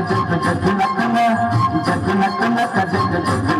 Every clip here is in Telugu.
జగ్గు జగ్గు నక్క జగ్గు జగ్గు నక్క జగ్గు జగ్గు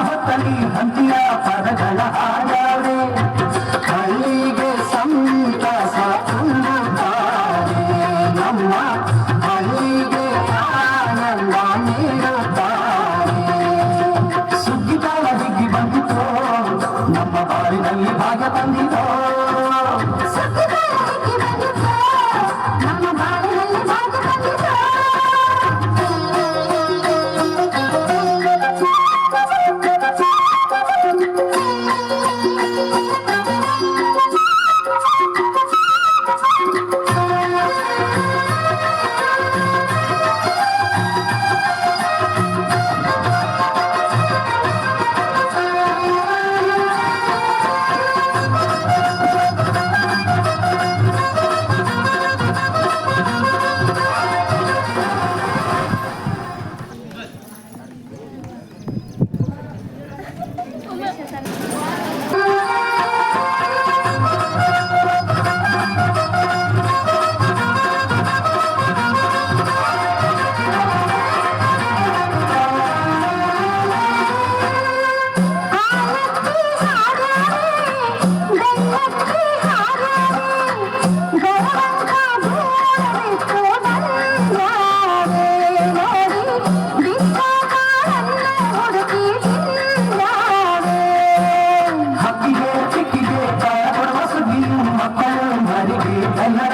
ಹೊತ್ತಲಿ ಹಂತಿಯ ಪದಗಳ ಹಾಡಾವೆ ಕಲ್ಲಿಗೆ ಸಂತಸ ತುಂಬುತ್ತಾರೆ ನಮ್ಮ ಕಲ್ಲಿಗೆ ಆನಂದ ನೀಡುತ್ತಾರೆ हरि